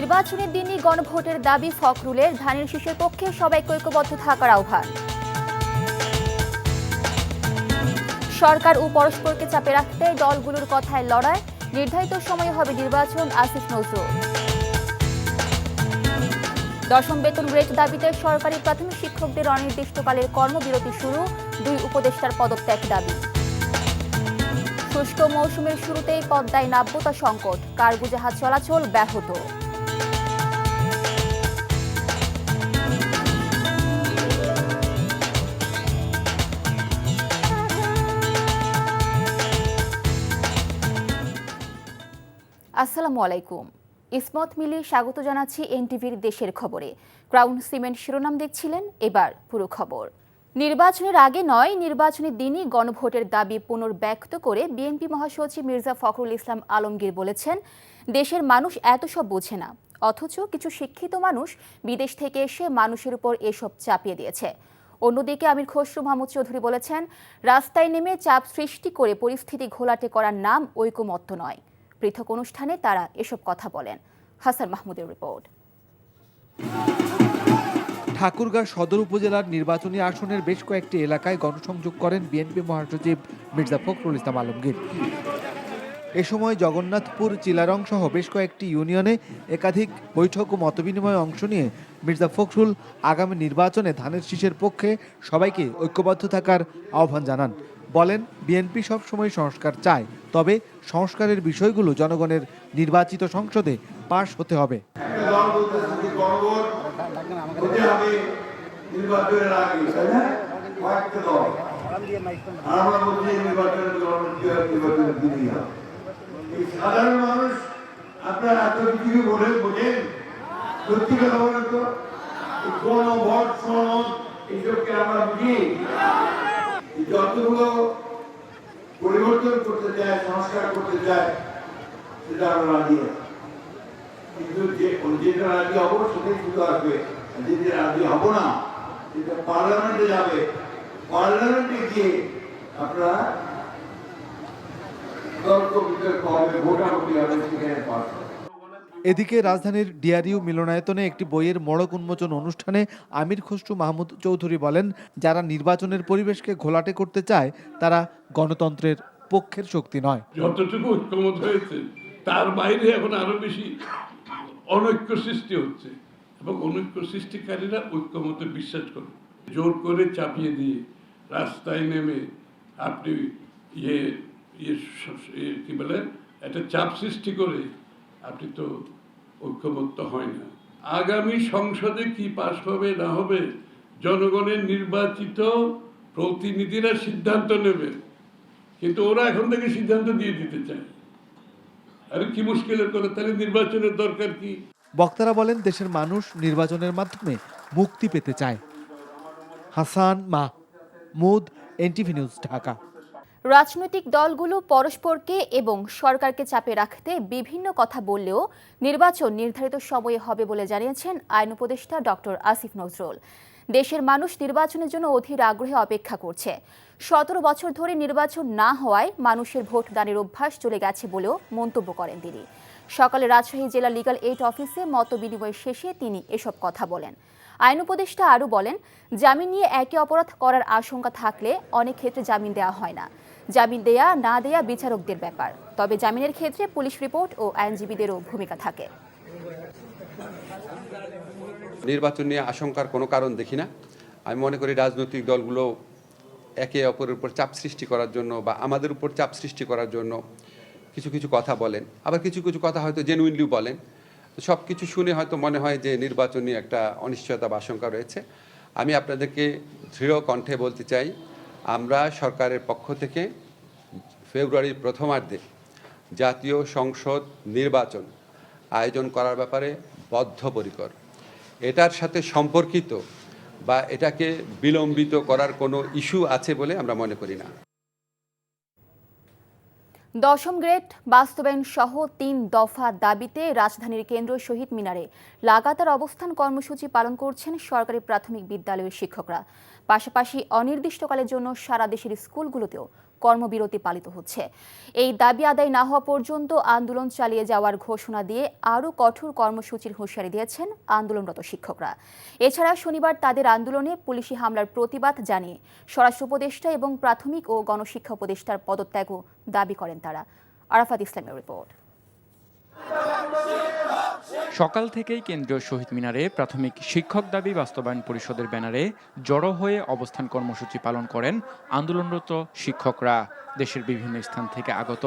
নির্বাচনের দিনই গণভোটের দাবি ফখরুলের। ধানের শীষের পক্ষে সবাইকে ঐক্যবদ্ধ থাকার আহ্বান। সরকার ও পরস্পরকে চাপে রাখতে দলগুলোর কথায় লড়াই। নির্ধারিত সময়ে হবে নির্বাচন, আসিফ নজরুল। দশম বেতন গ্রেড দাবিতে সরকারি প্রাথমিক শিক্ষকদের অনির্দিষ্টকালের কর্মবিরতি শুরু। দুই উপদেষ্টার পদত্যাগ দাবি। শুষ্ক মৌসুমের শুরুতেই পদ্মায় নাব্যতা সংকট। কার্গো জাহাজ চলাচল ব্যাহত। আসসালামু আলাইকুম। ইসমত মিলি স্বাগত জানাচ্ছি এনটিভির দেশের খবরে। ক্রাউন সিমেন্ট শিরোনাম দেখছিলেন, এবার পুরো খবর। নির্বাচনের আগে নয় নির্বাচনের দিনই গণভোটের দাবি পুনর্ব্যক্ত করে বিএনপি মহাসচিব মির্জা ফখরুল ইসলাম আলমগীর বলেছেন দেশের মানুষ এত সব বোঝে না। অথচ কিছু শিক্ষিত মানুষ বিদেশ থেকে এসে মানুষের উপর এসব চাপিয়ে দিয়েছে। অন্যদিকে আমির খসরু মাহমুদ চৌধুরী বলেছেন, রাস্তায় নেমে চাপ সৃষ্টি করে পরিস্থিতি ঘোলাটে করার নাম ঐকমত্য নয়। পৃথক অনুষ্ঠানে তারা এসব কথা বলেন। হাসান মাহমুদের রিপোর্ট। ঠাকুরগাঁ সদর উপজেলার নির্বাচনী আসনের বেশ কয়েকটি এলাকায় গণসংযোগ করেন বিএনপি মহাসচিব মির্জা ফখরুল ইসলাম আলমগীর। এ সময় জগন্নাথপুর চিলারং সহ বেশ কয়েকটি ইউনিয়নে একাধিক বৈঠক ও মতবিনিময়ে অংশ নিয়ে মির্জা ফখরুল আগামী নির্বাচনে ধানের শীষের পক্ষে সবাইকে ঐক্যবদ্ধ থাকার আহ্বান জানান। বলেন, বিএনপি সবসময় সংস্কার চায়, তবে সংস্কারের বিষয়গুলো জনগণের নির্বাচিত সংসদে পাশ হতে হবে। আমরা বলছি নির্বাচনের নির্বাচনের সাধারণ মানুষ আপনারা কিছু বলেন, বোঝেন? সত্যি কথা বলেন তো? এই গণভোট সনদ এইসবকে আমরা বুঝি। যতগুলো পরিবর্তন করতে চায়, সংস্কার করতে চায়, সেটা আমরা রাজি কিন্তু যে যেটা রাজি হব, সেটাই শুধু আসবে। যেটা রাজি হব না, সেটা পার্লামেন্টে যাবে। পার্লামেন্টে গিয়ে আপনারা এদিকে রাজধানীর ডিআরইউ মিলনায়তনে একটি বইয়ের মোড়ক উন্মোচন অনুষ্ঠানে আমির খসরু মাহমুদ চৌধুরী বলেন, যারা নির্বাচনের পরিবেশকে ঘোলাটে করতে চায়, তারা গণতন্ত্রের পক্ষের শক্তি নয়। যতটুকু ঐক্যমত হয়েছে, তার বাইরে এখন আরও বেশি অনৈক্য সৃষ্টি হচ্ছে এবং অনৈক্য সৃষ্টিকারীরা ঐক্যমতে বিশ্বাস করে জোর করে চাপিয়ে দিয়ে রাস্তায় নেমে আপনি ইয়ে কি বলে? একটা চাপ সৃষ্টি করে আপনি তো ঐক্যমত্য হয় না। আগামী সংসদে কি পাশ হবে, না হবে, জনগণের নির্বাচিত প্রতিনিধিরা সিদ্ধান্ত নেবে। কিন্তু ওরা এখন থেকে সিদ্ধান্ত দিয়ে দিতে চায়। আরে কি মুশকিলের কথা, তাহলে নির্বাচনের দরকার কি? বক্তারা বলেন, দেশের মানুষ নির্বাচনের মাধ্যমে মুক্তি পেতে চায়। Hasan Mahmud NTV news, Dhaka. রাজনৈতিক দলগুলো পরস্পরকে এবং সরকারকে চাপে রাখতে বিভিন্ন কথা বললেও নির্বাচন নির্ধারিত সময়ে হবে বলে জানিয়েছেন আইন উপদেষ্টা ডক্টর আসিফ নজরুল। দেশের মানুষ নির্বাচনের জন্য অধীর আগ্রহে অপেক্ষা করছে। সতেরো বছর ধরে নির্বাচন না হওয়ায় মানুষের ভোট দানের অভ্যাস চলে গেছে বলেও মন্তব্য করেন তিনি। সকালে রাজশাহী জেলা লিগাল এইড অফিসে মত বিনিময় শেষে তিনি এসব কথা বলেন। আইন উপদেষ্টা আরও বলেন, জামিন নিয়ে একে অপরাধ করার আশঙ্কা থাকলে অনেক ক্ষেত্রে জামিন দেওয়া হয় না। জামিন দেয়া না দেয়া বিচারকদের ব্যাপার। তবে জামিনের ক্ষেত্রে পুলিশ রিপোর্ট ও আইনজীবীদেরও ভূমিকা থাকে। নির্বাচন নিয়ে আশঙ্কার কোনো কারণ দেখি না। আমি মনে করি রাজনৈতিক দলগুলো একে অপরের উপর চাপ সৃষ্টি করার জন্য বা আমাদের উপর চাপ সৃষ্টি করার জন্য কিছু কিছু কথা বলেন। আবার কিছু কিছু কথা হয়তো জেনুইনলি বলেন। সব কিছু শুনে হয়তো মনে হয় যে নির্বাচন একটা অনিশ্চয়তা বা আশঙ্কা রয়েছে। আমি আপনাদেরকে দৃঢ় কণ্ঠে বলতে চাই, আমরা সরকারের পক্ষ থেকে ফেব্রুয়ারির প্রথমার্ধে জাতীয় সংসদ নির্বাচন আয়োজন করার ব্যাপারে বদ্ধপরিকর। এটার সাথে সম্পর্কিত বা এটাকে বিলম্বিত করার কোনো ইস্যু আছে বলে আমরা মনে করি না। দশম গ্রেড বাস্তবায়ন সহ তিন দফা দাবিতে রাজধানীর কেন্দ্র শহীদ মিনারে লাগাতার অবস্থান কর্মসূচি পালন করছেন সরকারি প্রাথমিক বিদ্যালয়ের শিক্ষকরা। পাশাপাশি অনির্দিষ্টকালের জন্য সারা দেশের স্কুলগুলোতেও কর্মবিরতি পালিত হচ্ছে। এই দাবি আদায় না হওয়া পর্যন্ত আন্দোলন চালিয়ে যাওয়ার ঘোষণা দিয়ে আরও কঠোর কর্মসূচির হুঁশিয়ারি দিয়েছেন আন্দোলনরত শিক্ষকরা। এছাড়া শনিবার তাদের আন্দোলনে পুলিশি হামলার প্রতিবাদ জানিয়ে স্বরাষ্ট্র উপদেষ্টা এবং প্রাথমিক ও গণশিক্ষা উপদেষ্টার পদত্যাগও দাবি করেন তারা। আরাফাত ইসলামের রিপোর্ট। সকাল থেকেই কেন্দ্রীয় শহীদ মিনারে প্রাথমিক শিক্ষক দাবি বাস্তবায়ন পরিষদের ব্যানারে জড়ো হয়ে অবস্থান কর্মসূচি পালন করেন আন্দোলনরত শিক্ষকরা। দেশের বিভিন্ন স্থান থেকে আগত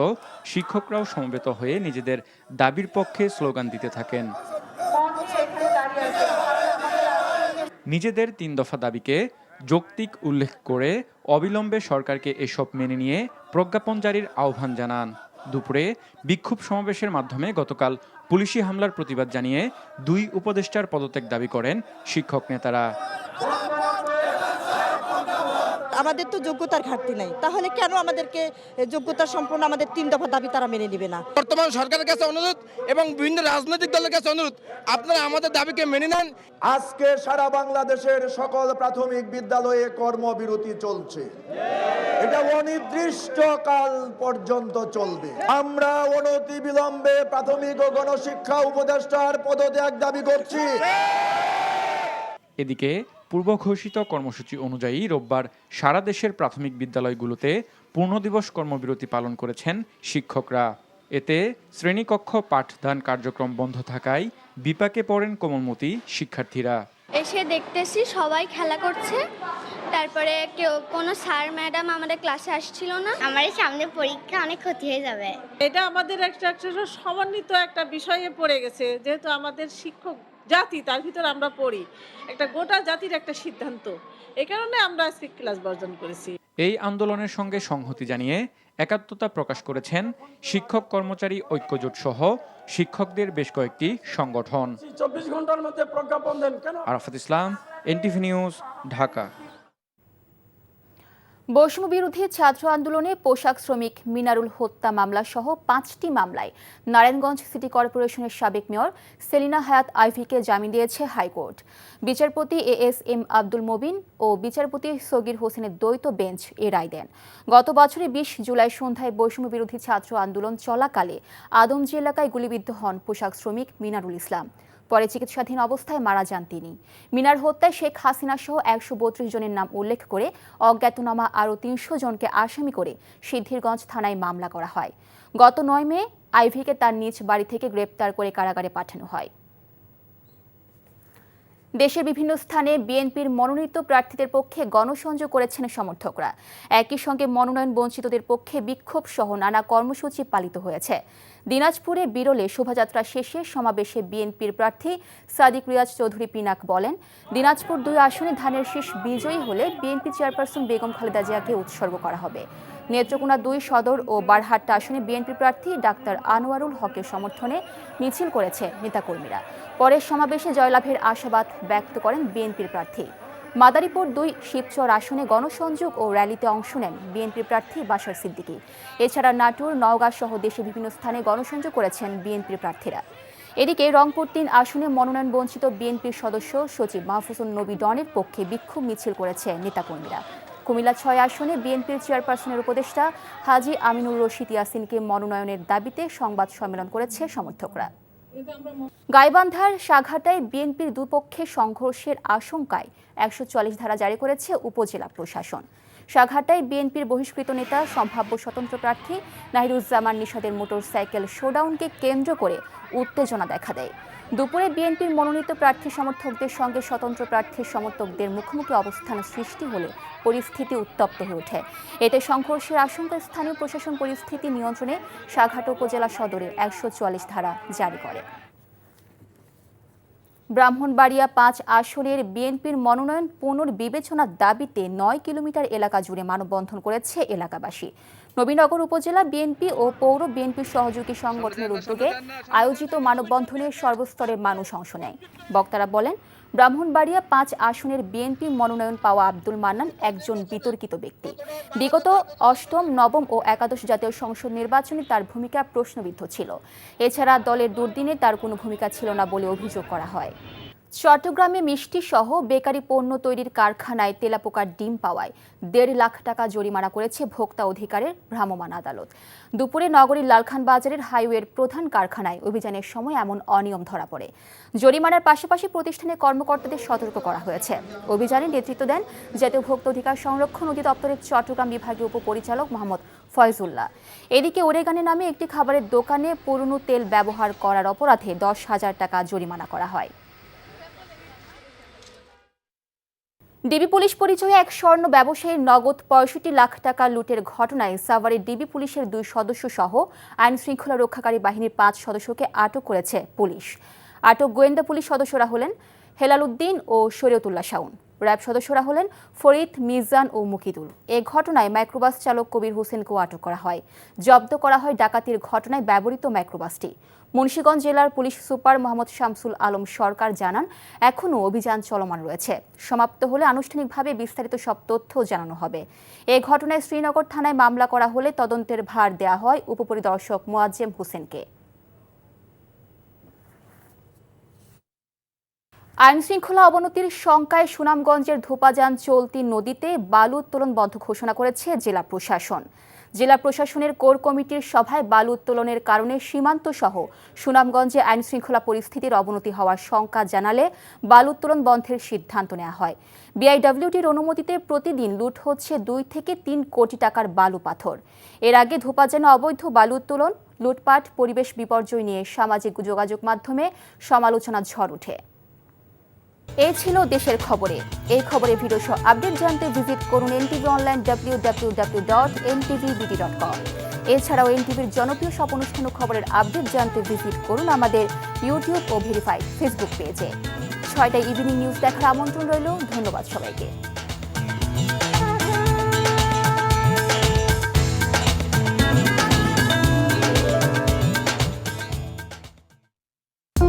শিক্ষকরাও সমবেত হয়ে নিজেদের দাবির পক্ষে স্লোগান দিতে থাকেন। নিজেদের তিন দফা দাবিকে যৌক্তিক উল্লেখ করে অবিলম্বে সরকারকে এসব মেনে নিয়ে প্রজ্ঞাপন জারির আহ্বান জানান। দুপুরে বিক্ষোভ সমাবেশের মাধ্যমে গতকাল পুলিশি হামলার প্রতিবাদ জানিয়ে দুই উপদেষ্টার পদত্যাগ দাবি করেন শিক্ষক নেতারা। আমাদের তো যোগ্যতার ঘাটতি নাই। তাহলে কেন আমাদেরকে যোগ্যতা সম্পূর্ণ আমাদের তিন দফা দাবি তারা মেনে নেবে না? বর্তমান সরকারের কাছে অনুরোধ এবং বিভিন্ন রাজনৈতিক দলের কাছে অনুরোধ আপনারা আমাদের দাবিকে মেনে নেন। আজকে সারা বাংলাদেশের সকল প্রাথমিক বিদ্যালয়ে কর্মবিরতি চলছে। এটা অনির্দিষ্টকাল পর্যন্ত চলবে। আমরা অনতি বিলম্বে প্রাথমিক ও গণশিক্ষা উপদেষ্টার পদত্যাগ দাবি করছি। এদিকে পূর্ব ঘোষিত কর্মসূচি অনুযায়ী রোববার সারা দেশের প্রাথমিক বিদ্যালয়গুলোতে পূর্ণ দিবস কর্মবিরতি পালন করেছেন শিক্ষকরা। এতে শ্রেণীকক্ষ পাঠদান কার্যক্রম বন্ধ থাকায় বিপাকে পড়েন কোমলমতি শিক্ষার্থীরা। এসে দেখতেছি সবাই খেলা করছে। তারপরে কেউ কোনো স্যার ম্যাডাম আমাদের ক্লাসে আসছিল না। আমার সামনে পরীক্ষা অনেক ক্ষতি হয়ে যাবে। এটা আমাদের একটা একটা সমন্বিত একটা বিষয়ে পড়ে গেছে যেহেতু আমাদের শিক্ষক জাতি তার ভিতর আমরা পড়ি। একটা গোটা জাতির একটা সিদ্ধান্ত। এই কারণে আমরা আজকে ক্লাস বর্জন করেছি। এই আন্দোলনের সঙ্গে সংহতি জানিয়ে একাত্মতা প্রকাশ করেছেন শিক্ষক কর্মচারী ঐক্যজোট সহ শিক্ষকদের বেশ কয়েকটি সংগঠন। চব্বিশ ঘণ্টার মধ্যে প্রজ্ঞাপন দেন। কেন? Arafat Islam NTV news Dhaka. বৈষম্য বিরোধী ছাত্র আন্দোলনে পোশাক শ্রমিক মিনারুল হত্যা মামলা সহ পাঁচটি মামলায় নারায়ণগঞ্জ সিটি কর্পোরেশনের সাবেক মেয়র সেলিনা হায়াত আইভিকে জামিন দিয়েছে হাইকোর্ট। বিচারপতি A S M Abdul Mobin ও বিচারপতি সগির হোসেনের দ্বৈত বেঞ্চ এ রায় দেন। গত বছরের বিশ জুলাই সন্ধ্যায় বৈষম্য বিরোধী ছাত্র আন্দোলন চলাকালে আদমজি এলাকায় গুলিবিদ্ধ হন পোশাক শ্রমিক মিনারুল ইসলাম। পরে চিকিৎসাধীন অবস্থায় মারা যান তিনি। মিনার হত্যায় শেখ হাসিনা সহ একশো বত্রিশ জনের নাম উল্লেখ করে অজ্ঞাতনামা আরও তিনশো জনকে আসামি করে সিদ্ধিরগঞ্জ থানায় মামলা করা হয়। গত নয় মে আইভিকে তার নিজ বাড়ি থেকে গ্রেপ্তার করে কারাগারে পাঠানো হয়। দেশের বিভিন্ন স্থানে বিএনপির মনোনীত প্রার্থীদের পক্ষে গণসংযোগ করেছেন সমর্থকরা। একই সঙ্গে মনোনয়ন বঞ্চিতদের পক্ষে বিক্ষোভ সহ নানা কর্মসূচি পালিত হয়েছে। দিনাজপুরে বিরলে শোভাযাত্রা শেষে সমাবেশে বিএনপির প্রার্থী সাদিক রিয়াজ চৌধুরী পিনাক বলেন, দিনাজপুর দুই আসনে ধানের শীষ বিজয়ী হলে বিএনপি চেয়ারপারসন বেগম খালেদা জিয়াকে উৎসর্গ করা হবে। নেত্রকোনা দুই সদর ও বারহাট্টা আসনে বিএনপি প্রার্থী ডাক্তার আনোয়ারুল হকের সমর্থনে মিছিল করেছে নেতাকর্মীরা। পরে সমাবেশে জয়লাভের আশাবাদ ব্যক্ত করেন বিএনপির প্রার্থী। মাদারীপুর দুই শিবচর আসনে গণসংযোগ ও র্যালিতে অংশ নেন বিএনপি প্রার্থী বাশার সিদ্দিকী। এছাড়া নাটোর, নওগাঁ সহ দেশে বিভিন্ন স্থানে গণসংযোগ করেছেন বিএনপির প্রার্থীরা। এদিকে রংপুর তিন আসনে মনোনয়ন বঞ্চিত বিএনপির সদস্য সচিব মাহফুজুল নবী ডনের পক্ষে বিক্ষোভ মিছিল করেছে নেতাকর্মীরা। কুমিল্লা ছয় আসনে বিএনপির চেয়ারপারসনের উপদেষ্টা হাজি আমিনুর রশিদ ইয়াসিনকে মনোনয়নের দাবিতে সংবাদ সম্মেলন করেছে সমর্থকরা। গাইবান্ধার সাঘাটায় বিএনপির দুপক্ষের সংঘর্ষের আশঙ্কায় একশো চল্লিশ ধারা জারি করেছে উপজেলা প্রশাসন। সাঘাটায় বিএনপির বহিষ্কৃত নেতা, সম্ভাব্য স্বতন্ত্র প্রার্থী নাহিরুজ্জামান নিষাদের মোটরসাইকেল শোডাউনকে কেন্দ্র করে উত্তেজনা দেখা দেয়। দুপুরে বিএনপির মনোনীত প্রার্থী সমর্থকদের সঙ্গে স্বতন্ত্র প্রার্থীর সমর্থকদের মুখোমুখি অবস্থান সৃষ্টি হলে পরিস্থিতি উত্তপ্ত হয়ে ওঠে। এতে সংঘর্ষের আশঙ্কা স্থানীয় প্রশাসন পরিস্থিতি নিয়ন্ত্রণে সাঘাট উপজেলা সদরে একশো চুয়াল্লিশ ধারা জারি করে। ব্রাহ্মণবাড়িয়া পাঁচ আসনের বিএনপির মনোনয়ন পুনর্বিবেচনার দাবিতে নয় কিলোমিটার এলাকা জুড়ে মানববন্ধন করেছে এলাকাবাসী। নবীনগর উপজেলা বিএনপি ও পৌর বিএনপির সহযোগী সংগঠনের উদ্যোগে আয়োজিত মানববন্ধনে সর্বস্তরের মানুষ অংশ নেয়। বক্তারা বলেন ব্রাহ্মণবাড়িয়া পাঁচ আসনের বিএনপি মনোনয়ন পাওয়া আব্দুল মান্নান একজন বিতর্কিত ব্যক্তি। বিগত অষ্টম, নবম ও একাদশ জাতীয় সংসদ নির্বাচনে তার ভূমিকা প্রশ্নবিদ্ধ ছিল। এছাড়া দলের দুর্দিনে তার কোনো ভূমিকা ছিল না বলে অভিযোগ করা হয়। চট্টগ্রামে মিষ্টি সহ বেকারি পণ্য তৈরির কারখানায় তেলাপোকার ডিম পাওয়ায় দেড় লাখ টাকা জরিমানা করেছে ভোক্তা অধিকারের ভ্রাম্যমাণ আদালত। দুপুরে নগরীর লালখান বাজারের হাইওয়ের প্রধান কারখানায় অভিযানের সময় এমন অনিয়ম ধরা পড়ে। জরিমানার পাশাপাশি প্রতিষ্ঠানের কর্মকর্তাদের সতর্ক করা হয়েছে। অভিযানে নেতৃত্ব দেন জাতীয় ভোক্তা অধিকার সংরক্ষণ অধিদপ্তরের চট্টগ্রাম বিভাগীয় উপপরিচালক মোহাম্মদ ফয়জুল্লাহ। এদিকে ওরেগানে নামে একটি খাবারের দোকানে পুরনো তেল ব্যবহার করার অপরাধে দশ হাজার টাকা জরিমানা করা হয়। ডিবি পুলিশ পরিচয়ে এক স্বর্ণ ব্যবসায়ীর নগদ পঁয়ষট্টি লাখ টাকা লুটের ঘটনায় সাভারের ডিবি পুলিশের দুই সদস্য সহ আইন শৃঙ্খলা রক্ষাকারী বাহিনীর পাঁচ সদস্যকে আটক করেছে পুলিশ। আটক গোয়েন্দা পুলিশ সদস্যরা হলেন হেলাল উদ্দিন ও শরীয়তুল্লাহ শাউন র্যাব সদস্যরা হলেন ফরিদ, মিজান ও মুকিদুল। এ ঘটনায় মাইক্রোবাস চালক কবির হোসেনকেও আটক করা হয়। জব্দ করা হয় ডাকাতির ঘটনায় ব্যবহৃত মাইক্রোবাসটি। মুন্সিগঞ্জ জেলার পুলিশ সুপার মোহাম্মদ শামসুল আলম সরকার জানান, এখনও অভিযান চলমান রয়েছে। সমাপ্ত হলে আনুষ্ঠানিকভাবে বিস্তারিত সব তথ্য জানানো হবে। এ ঘটনায় শ্রীনগর থানায় মামলা করা হলে তদন্তের ভার দেওয়া হয় উপপরিদর্শক মোয়াজ্জেম হোসেনকে। আইন শৃঙ্খলা অবনতির শঙ্কায় সুনামগঞ্জের ধোপাজান চলতি নদীতে বালু উত্তোলন বন্ধ ঘোষণা করেছে জেলা প্রশাসন। জেলা প্রশাসনের কোর কমিটির সভায় বালু উত্তোলনের কারণে সীমান্ত সহ সুনামগঞ্জে আইন শৃঙ্খলা পরিস্থিতির অবনতি হওয়ার শঙ্কা জানালে বালু উত্তোলন বন্ধের সিদ্ধান্ত নেওয়া হয়। বিআইডব্লিউটির অনুমতিতে প্রতিদিন লুট হচ্ছে দুই থেকে তিন কোটি টাকার বালু পাথর। এর আগে ধোপাজানে অবৈধ বালু উত্তোলন, লুটপাট, পরিবেশ বিপর্যয় নিয়ে সামাজিক যোগাযোগ মাধ্যমে সমালোচনা ঝড় ওঠে। এ ছিল দেশের খবরে। এই খবরে ভিডিও সহ আপডেট জানতে ভিজিট করুন NTV online W W W dot NTV BD dot com. এছাড়াও এনটিভির জনপ্রিয় সব অনুষ্ঠান খবরের আপডেট জানতে ভিজিট করুন আমাদের ইউটিউব ও ভেরিফাইড ফেসবুক পেজে। ছয়টা ইভিনিং নিউজ দেখার আমন্ত্রণ রইল। ধন্যবাদ সবাইকে।